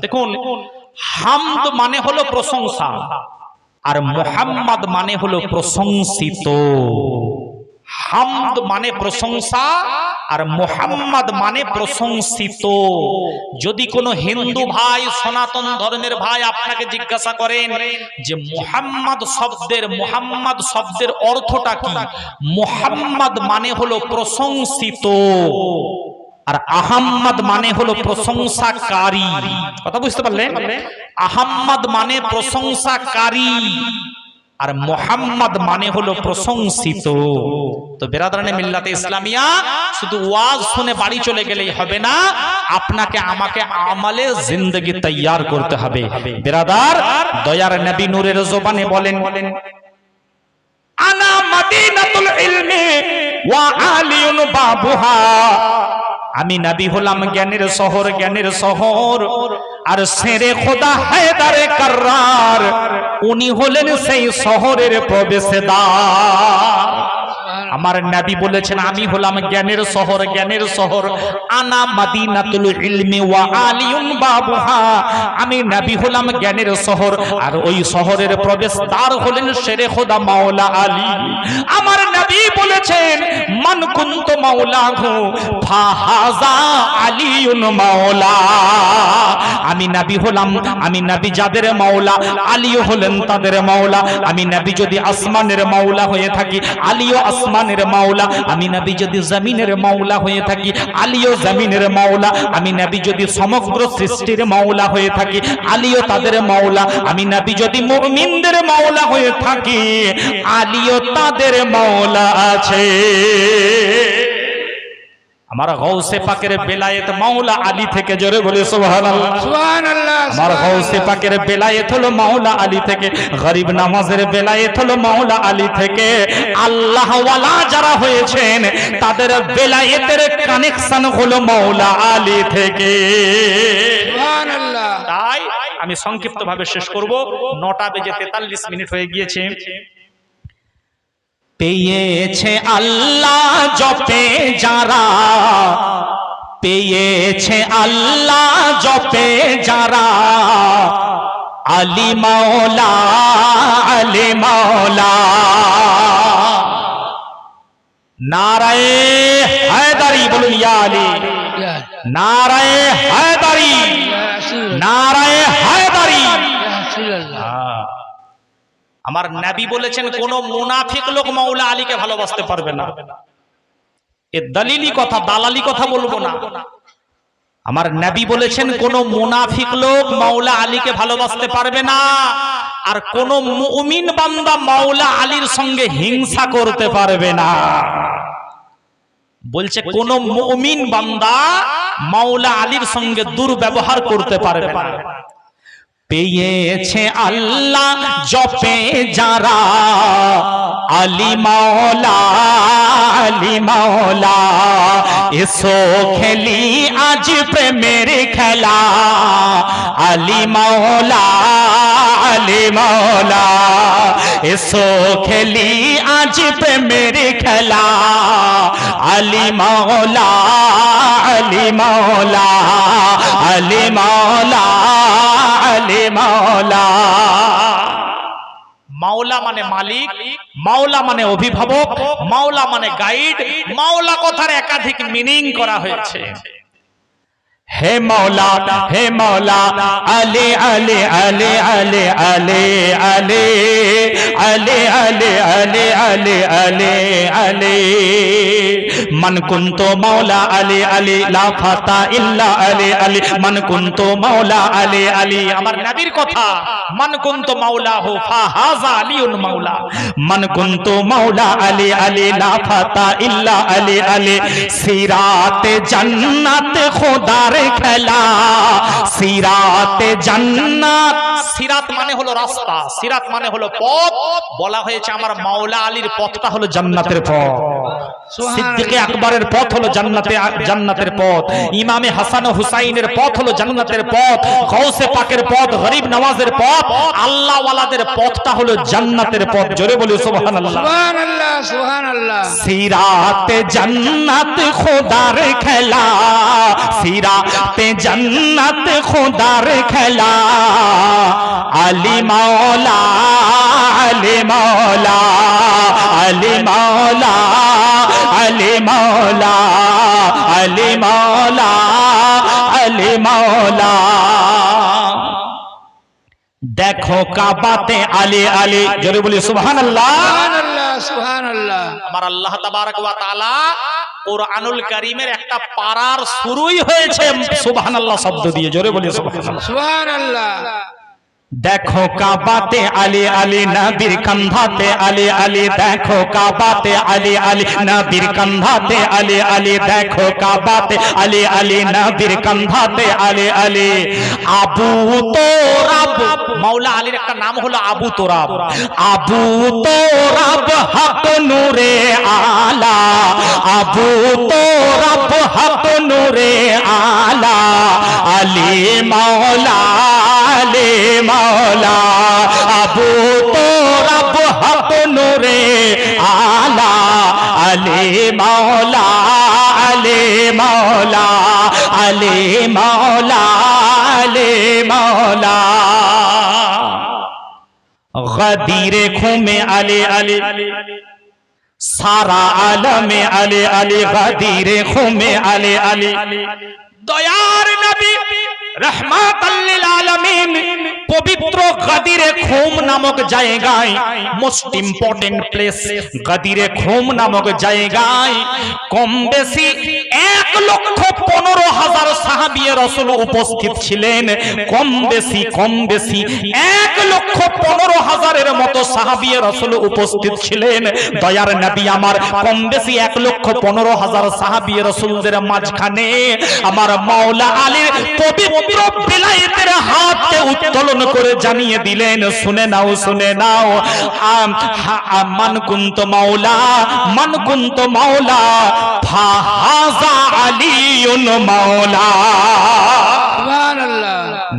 দেখুন হামদ মানে হলো প্রশংসা আর মোহাম্মদ মানে হলো প্রশংসিত। হামদ মানে প্রশংসা আর মোহাম্মদ মানে প্রশংসিত। যদি কোনো হিন্দু ভাই, সনাতন ধর্মের ভাই আপনাকে জিজ্ঞাসা করেন যে মোহাম্মদ শব্দের মোহাম্মদ শব্দের অর্থটা কি? মোহাম্মদ মানে হলো প্রশংসিত। আর আহাম্মদ মানে হলো প্রশংসাকারী। কথা বুঝতে পারলেন? আহাম্মদ মানে প্রশংসাকারী। আর মোহাম্মদ মানে হলো প্রশংসিত। তো বেরাদারানে মিল্লাতে ইসলামিয়া, শুধু ওয়াজ শুনে বাড়ি চলে গেলেই হবে না, আপনাকে, আমাকে আমালে জিন্দগি তৈয়ার করতে হবে। বেরাদার, দয়ার নবী নূরের জোবানে বলেন বলেন আনা মাদিনাতুল ইলমি ওয়া আলিউন বাবুহা। আমি নাবি হলাম জ্ঞানের শহর জ্ঞানের শহর। আর সেরে খোদা হায়দারে কার্রার, উনি হলেন সেই শহরের প্রবেশদ্বার। আমার নবী বলেছেন, আমি হলাম জ্ঞানের শহর জ্ঞানের শহর। আনা মাদিনাতুল ইলমি ওয়া আলিউন বাবুহা। আমি নবী হলাম জ্ঞানের শহর, আর ওই শহরের প্রবেশদ্বার হলেন শেরে খোদা মাওলা আলী। আমার নবী বলেছেন, মান কুন্ত মাওলাহু ফাহাজা আলিউন মাওলা। আমি নবী হলাম, আমি নবী যাদের মাওলা, আলীও হলেন তাদের মাওলা। আমি নবী যদি আসমানের মাওলা হয়ে থাকি, আলীও আসমানের মাওলা, আমি নবী যদি জমিনের মাওলা হয়ে থাকি, আলীও জমিনের মাওলা, আমি নবী যদি সমগ্র সৃষ্টির মাওলা হয়ে থাকি, আলীও তাদের মাওলা, আমি নবী যদি মুমিনদের মাওলা হয়ে থাকি, আলীও তাদের মাওলা আছে। আমার গৌসে পাকের বেলায়েত মাওলা আলী থেকে জোরে বলে সুবহানাল্লাহ। সুবহানাল্লাহ আমার গৌসে পাকের বেলায়েত হলো মাওলা আলী থেকে গরিব নামাজের বেলায়েত হলো মাওলা আলী থেকে। আল্লাহ ওয়ালা যারা হয়েছেন তাদের বেলায়েতের কানেকশন হলো মাওলা আলী থেকে। সুবহানাল্লাহ। তাই আমি সংক্ষিপ্ত ভাবে শেষ করব। নটা বেজে তেতাল্লিশ মিনিট হয়ে গিয়েছে। পেয়েছে আল্লাহ জপে যারা। পেয়েছে আল্লাহ জপে যারা। আলী মাওলা আলী মাওলা। নারায়ে হায়দারি বলুন ইয়া আলী। নারায়ে হায়দারি। নারায়ে হায়দারি ইয়া রাসূলুল্লাহ আমার নাবি বলেছেন, কোন মুনাফিক লোক মাওলা আলীকে ভালোবাসতে পারবে না। এ দলিলি কথা, দালালি কথা বলব না। আমার নাবি বলেছেন, কোন মুনাফিক লোক মাওলা আলীকে ভালোবাসতে পারবে না। আর কোন মুমিন বান্দা মাওলা আলীর সঙ্গে হিংসা করতে পারবে না। বলছে, কোন মুমিন বান্দা মাওলা আলীর সঙ্গে দুর্ব্যবহার করতে পারবে না। পেয়েছে আল্লাহ জপে যারা। আলী মাওলা আলী মাওলা এসো খেলি আজ প্রেমের খেলা। আলী মাওলা वाले मौला सो खेली आज पे मेरे खला अली मौला अली मौला अली मौला अली মাওলা মানে মালিক, মাওলা মানে অভিভাবক, মাওলা মানে গাইড, মাওলা কথার একাধিক মিনিং করা হয়েছে। হে মৌলা হে মৌলা আলে আলে আলে আলে আলে আলে আলে আলে আলে আলে আলে আলে মন কুন্ত মৌলা আলে আলে লাফাতা ইল্লা আলে আলে মন কুন্ত মৌলা আলে আলে আমার নবীর কথা মন কুন্ত মৌলা হো ফাহাজা আলিউন মৌলা মন কুন্ত মৌলা আলে আলে লাফাতা ইল্লা আলে আলে সিরাতে জান্নাত খোদার খেলা। সিরাতে জান্নাত। সিরাত মানে হলো রাস্তা সিরাত মানে হলো পথ। বলা হয়েছে আমার মাওলা আলীর পথটা হলো জান্নাতের পথ। সিদ্দিকে আকবরের পথ হলো জান্নাতে জান্নাতের পথ। ইমামে হাসান হুসাইনের পথ হলো জান্নাতের পথ। গৌসে পাকের পথ গরিব নওয়াজের পথ। আল্লাহ ওয়ালাদের পথটা হলো জান্নাতের পথ। জোরে বলি সুবহানাল্লাহ। সুবহান আল্লাহ সুবহান আল্লাহ সিরাতে জান্নাত খোদার খেলা। সিরাতে জান্নাত খোদার খেলা আলী মাওলা আলী মাওলা আলী মাওলা আলী মাওলা আলী মাওলা আলী মাওলা দেখো কাবাতে আলী আলী জোরে বলি সুবহানাল্লাহ সুবহান আল্লাহ সুবহান আল্লাহ আমার আল্লাহ তাবারক ওয়া তাআলা কোরআনুল কারীমের একটা পারার শুরুই হয়েছে। সুবহানাল্লাহ শব্দ দিয়ে জোরে বলি সুবহান আল্লাহ দেখো কাবাতে আলী আলী নবীর কান্ধাতে আলী আলী। দেখো কাবাতে আলী আলী নবীর কান্ধাতে আলী আলী। দেখো কাবাতে আলী আলী নবীর কান্ধাতে আলী আলী। আবু তোরাব মাওলা আলীর একটা নাম হলো আবু তোরাব। আবু তোরাব হক নূরে আবু তোরাব হক নূরে আলা, আলী মাওলা আলী মাওলা। আবু তোরাব হক নূরে আলা, আলী মাওলা আলী মাওলা আলী মাওলা আলী মাওলা। গদির খুমে আলী আলী। সারা আলমে আলী আলী গদির খুমে আলী আলী। দয়ার নবী রহমাতাল্লিল আলামিন পবিত্র গাদিরে খুম নামক জায়গায় most important place Ghadir Khumm নামক জায়গায় কম বেশি এক লক্ষ পনেরো হাজার সাহাবিয়ে রসুল উপস্থিত ছিলেন। কম বেশি কম বেশি এক লক্ষ পনেরো হাজারের মতো সাহাবিয়ে রসুল উপস্থিত ছিলেন। দয়ার নবী আমার কম বেশি এক লক্ষ পনেরো হাজার সাহাবিয়ে রসুলদের মাঝখানে আমার মাওলা আলীর পবিত্র বিলাইতের হাতকে উত্তোলন করে জানিয়ে দিলেন, শুনে নাও শুনে নাও, আম- হা- মান কুন্ত মাওলা, মান কুন্ত মাওলা ফাহাজা আলিউন মাওলা।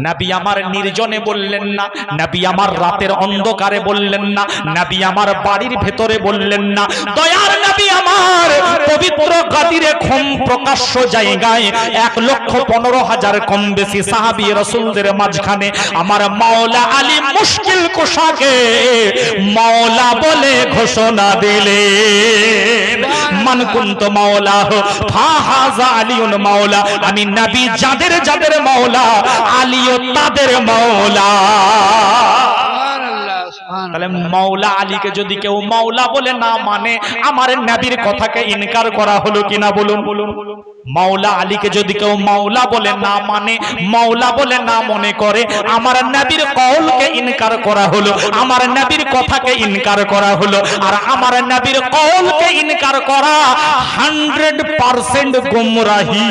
নবী আমার নির্জনে বললেন না, নবী আমার রাতের অন্ধকারে বললেন না, নবী আমার বাড়ির ভেতরে বললেন না। দয়ার নবী আমার পবিত্র গাদিরে খম প্রকাশ্য জায়গায় এক লক্ষ পনেরো হাজার কম বেশি সাহাবি রসুলদের মাঝখানে আমার মাওলা আলী মুশকিল কোষাকে মাওলা বলে ঘোষণা দিলে মান কুন্ত মাওলা ফাহাজা আলিউন মাওলা, আমি নবী যাদের যাদের মাওলা আলীও তাদের মাওলা সুবহান আল্লাহ সুবহান তাহলে মাওলা আলীকে যদি কেউ মাওলা বলে না মানে আমার নবীর কথাকে ইনকার করা হলো কিনা বলুন। বলুন মাওলা আলীকে যদি কেউ মাওলা বলে না মানে মাওলা বলে না মনে করে আমার নবীর কওলকে ইনকার করা হলো আমার নবীর কথাকে ইনকার করা হলো আর আমার নাবির কওলকে ইনকার করা হান্ড্রেড পার্সেন্ট গুমরাহি।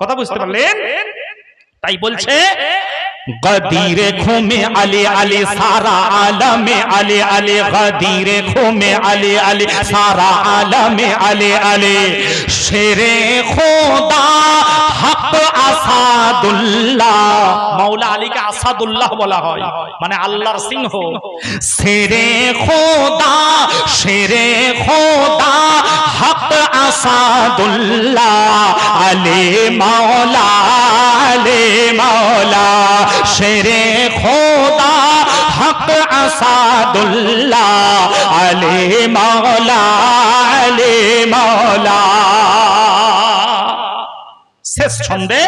কথা বুঝতে পারলেন? তাই বলছে গদিরে খুমে আলী আলী সারা আলমে আলী আলী গদিরে খুমে আলী আলী সারা আলমে আলী আলী। শেরে খোদা হক আসাদুল্লাহ। মাওলা আলীকে আসাদুল্লাহ বলা হয় মানে আল্লাহর সিংহ। শেরে খোদা শেরে খোদা হক আসাদুল্লাহ। আলে মাওলা আলী মাওলা, শেরে খোদা, হক আসাদুল্লাহ। আলে মাওলা আলে মাওলা। শেষ ছন্দে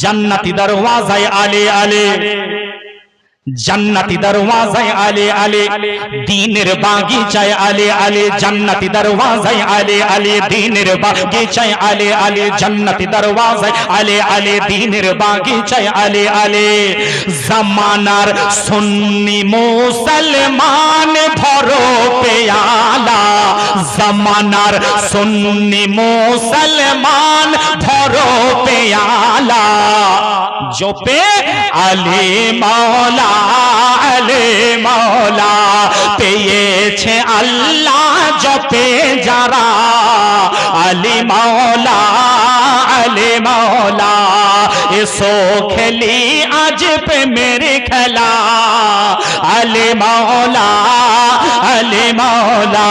জান্নাতি দরওয়াজায় আলে আলে। জান্নাতি দরওয়াজায় আলে আলে, দিনের বাগিচায় আলে আলে, জান্নাতি দরওয়াজায় আলে আলে, দিনের বাগিচায় আলে আলে, জান্নাতি দরওয়াজায় আলে আলে, দিনের বাগিচায় আলে আলে। জামানার সুন্নি মুসলমান ভরো পেয়ালা, জামানার সুন্নি মুসলমান ভরো পেয়ালা। জোপে আলে মাওলা আলে মাওলা পেয়েছে আল্লাহ জপে যারা আলি মাওলা আলি মাওলা এসো খেলি আজ প্রেমের খেলা আলি মাওলা আলি মাওলা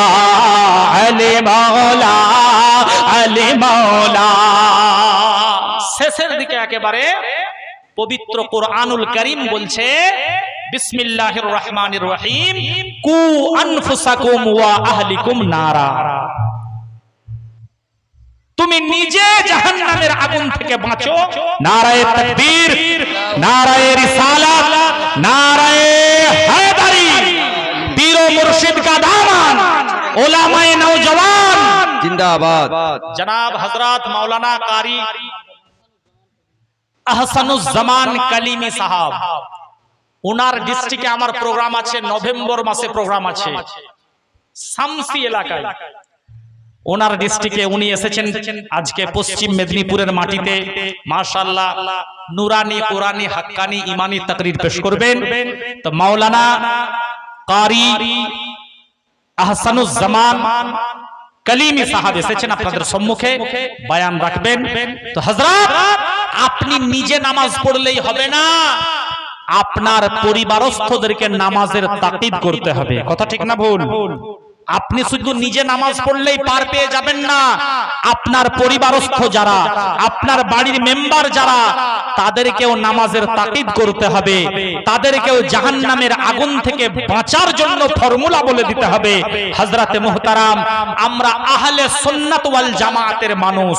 আলি মাওলা আলি মাওলা শেষের দিকে একেবারে পবিত্র কোরআনুল করিম বলছে বিসমিল্লাহির রহমানির রহিম কু আনফুসাকুম ওয়া আহলিকুম নারা। তুমি নিজে জাহান্নামের আগুন থেকে বাঁচো। নারায়ে তাকবীর নারায়ে রিসালাত নারায়ে হায়দারি পীর ও মুর্শিদ ওলামায়ে নওজওয়ান জিন্দাবাদ। জনাব হযরত মাওলানা কারি আহসানুজ্জামান কালিমি সাহাব। ওনার ডিস্ট্রিক্টে আমার প্রোগ্রাম আছে নভেম্বর মাসে প্রোগ্রাম আছে। সামসি এলাকায়। ওনার ডিস্ট্রিক্টে উনি এসেছেন আজকে পশ্চিম মেদিনীপুরের মাটিতে। মাশাআল্লাহ নুরানি কোরআনি হাক্কানি ইমানি তাকরির পেশ করবেন। তো মাওলানা কারি আহসানুজ্জামান কালিমি সাহাব এসেছেন আপনাদের সম্মুখে বয়ান রাখবেন। তো হজরত আপনি নিজে নামাজ পড়লেই হবে না। আপনার পরিবারস্থদেরকে নামাজের তাকিদ করতে হবে। কথা ঠিক না ভুল? আপনি শুধু নিজে নামাজ পড়লেই পার পেয়ে যাবেন না। আপনার পরিবারস্থ যারা আপনার বাড়ির মেম্বার যারা তাদেরকেও নামাজের তাকিদ করতে হবে। তাদেরকেও জাহান্নামের আগুন থেকে বাঁচার জন্য ফর্মুলা বলে দিতে হবে। হযরতে মুহতারাম আমরা আহলে সুন্নাত ওয়াল জামাতের মানুষ।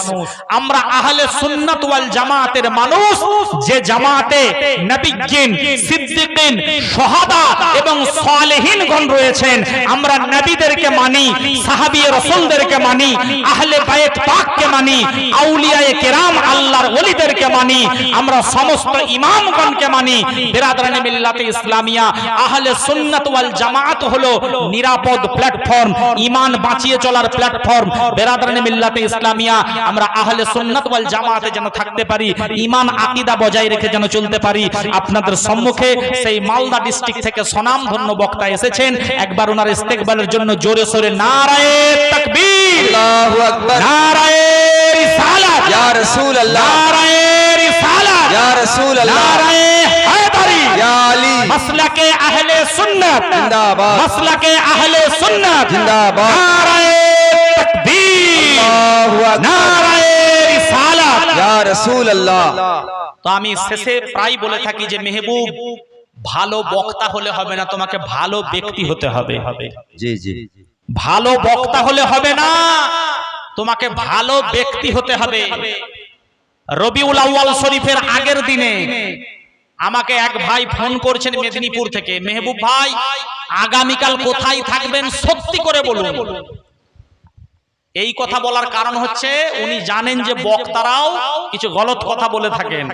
আমরা আহলে সুন্নাত ওয়াল জামাতের মানুষ যে জামাতে নবিজ্ঞিন সিদ্দিকিন শাহাদা এবং সালেহিনগণ রয়েছেন। আমরা নবীদেরকে মানি, সাহাবী রাসূলদেরকে মানি, আহলে বাইত পাককে মানি, আউলিয়ায়ে কেরাম আল্লাহর ওলিদেরকে মানি, আমরা সমস্ত ইমামগণকে মানি। বিরাদরানে মিল্লাতে ইসলামিয়া, আহলে সুন্নাত ওয়াল জামাত হলো নিরাপদ প্ল্যাটফর্ম, ঈমান বাঁচিয়ে চলার প্ল্যাটফর্ম। বিরাদরানে মিল্লাতে ইসলামিয়া, আমরা আহলে সুন্নাত ওয়াল জামাতে যেন থাকতে পারি ইমান আকীদা বজায় রেখে যেন চলতে পারি। আপনাদের সম্মুখে সেই মালদা ডিস্ট্রিক্ট থেকে স্বনামধন্য বক্তা এসেছেন, একবার ওনার ইস্তেকবালের জন্য জোরে সোরে নারায়ে তাকবীর। আল্লাহু আকবার। নারায়ে রিসালাত। ইয়া রাসূল তো আমি শেষে প্রায় বলে থাকি যে মেহবুব ভালো বক্তা হলে হবে না তোমাকে ভালো ব্যক্তি হতে হবে। जी जी ভালো বক্তা হলে হবে না তোমাকে ভালো ব্যক্তি হতে হবে। রবিউল আউয়াল শরীফের আগের দিনে আমাকে এক ভাই ফোন করছেন মেদিনীপুর থেকে। মেহবুব ভাই আগামীকাল কোথায় থাকবেন সত্যি করে বলুন। এই কথা বলার কারণ হচ্ছে উনি জানেন যে বক্তারাও কিছু গলত কথা বলে থাকেন।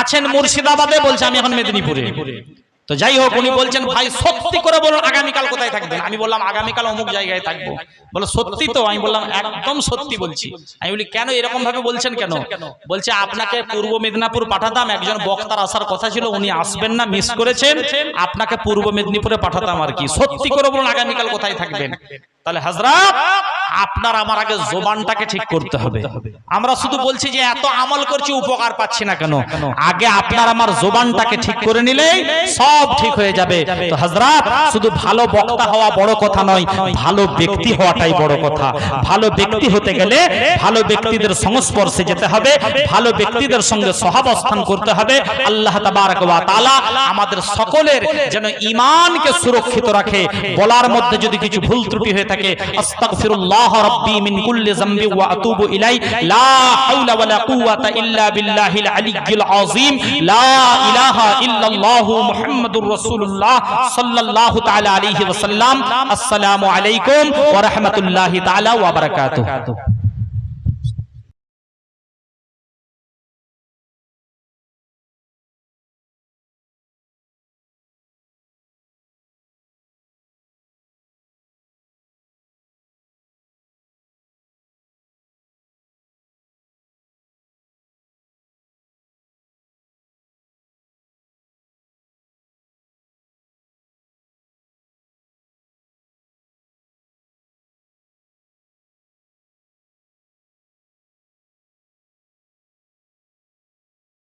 আছেন মুর্শিদাবাদে বলছে আমি এখন মেদিনীপুরে। তো যাই হোক উনি বলছেন ভাই সত্যি করে বলুন আগামীকাল কোথায় থাকবেন? আমি বললাম আগামীকাল অমুক জায়গায় থাকব। বলো সত্যি তো আমি বললাম একদম সত্যি বলছি। আমি বলি কেন এরকম ভাবে বলছেন কেন? বলছে আপনাকে পূর্ব মেদিনীপুর পাঠাতাম একজন বক্তার আসার কথা ছিল উনি আসবেন না মিস করেছেন আপনাকে পূর্ব মেদিনীপুরে পাঠাতাম আর কি। সত্যি করে বলুন আগামীকাল কোথায় থাকবেন? তাহলে হাজরাত আপনার আমার আগে জোবানটাকে ঠিক করতে হবে। আমরা শুধু বলছি যে এত আমল করছি, উপকার পাচ্ছি না কেন? আগে আপনার আমার জোবানটাকে ঠিক করে নিলেই সব ঠিক হয়ে যাবে। তো হাজরাত শুধু ভালো বক্তা হওয়া বড় কথা নয়, ভালো ব্যক্তি হওয়াটাই বড় কথা। ভালো ব্যক্তি হতে গেলে ভালো ব্যক্তিদের সংস্পর্শে যেতে হবে, ভালো ব্যক্তিদের সঙ্গে সহাবস্থান করতে হবে। আল্লাহ তাবারক ওয়া তাআলা আমাদের সকলের যেন ঈমানকে সুরক্ষিত রাখে। বলার মধ্যে যদি কিছু ভুল ত্রুটি হয়ে থাকে আস্তাগফিরুল্লাহ রাব্বি মিন কুল্লি যামবি ওয়া আতুবু ইলাই। লা হাওলা ওয়ালা কুওয়াতা ইল্লা বিল্লাহিল আলিয়্যিল আযীম। লা ইলাহা ইল্লাল্লাহু মুহাম্মাদুর রাসূলুল্লাহ সাল্লাল্লাহু তাআলা আলাইহি ওয়াসাল্লাম। আসসালামু আলাইকুম ওয়া রাহমাতুল্লাহি তাআলা ওয়া বারাকাতুহু।